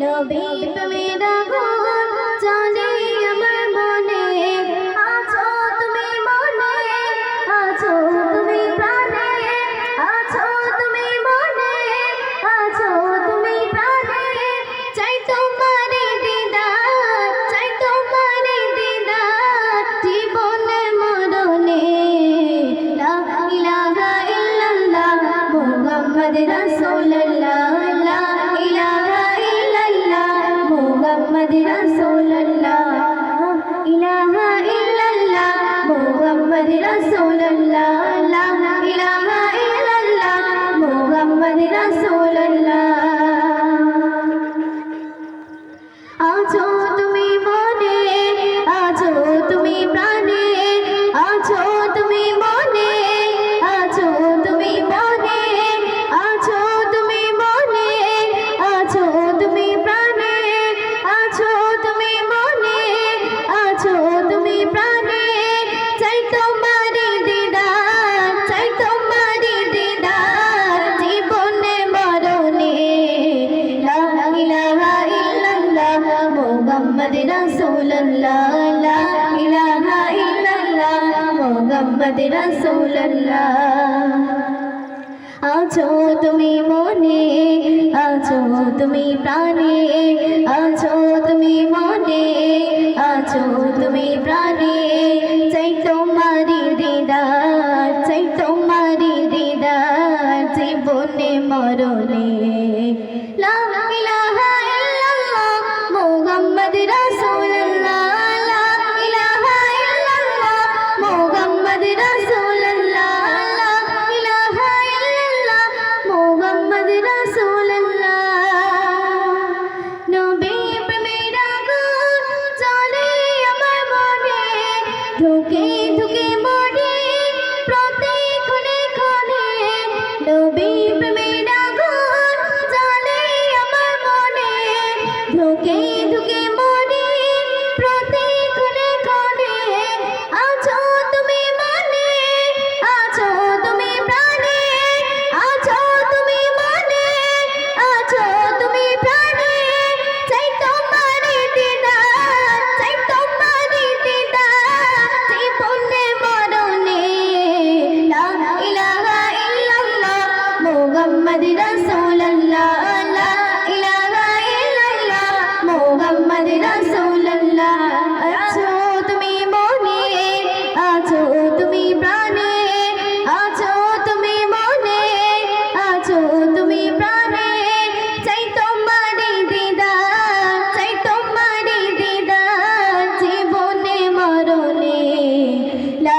নবী প্রেমের আগুন মুহাম্মদ রাসূলুল্লাহ মুহাম্মদ রাসূলুল্লাহ লা ইলাহা ইল্লাল্লাহ মুহাম্মদ রাসূলুল্লাহ আছো তুমি মনে আছো তুমি প্রাণে আছো তুমি মনে আছো তুমি প্রাণে চাই তোমারি দিদার চাই তোমারি দিদার জীবনে মরণে লা মোহাম্মদ রসুল্লাহ লা ইলাহা ইল্লাল্লাহ মোহাম্মদ রসুল্লাহ আছো তুমি মনে আছো তুমি প্রাণে আছো তুমি মনে আছো তুমি প্রাণে চাই তোমারি দিদার চাই তোমারি দিদার জীবনে মরণে লা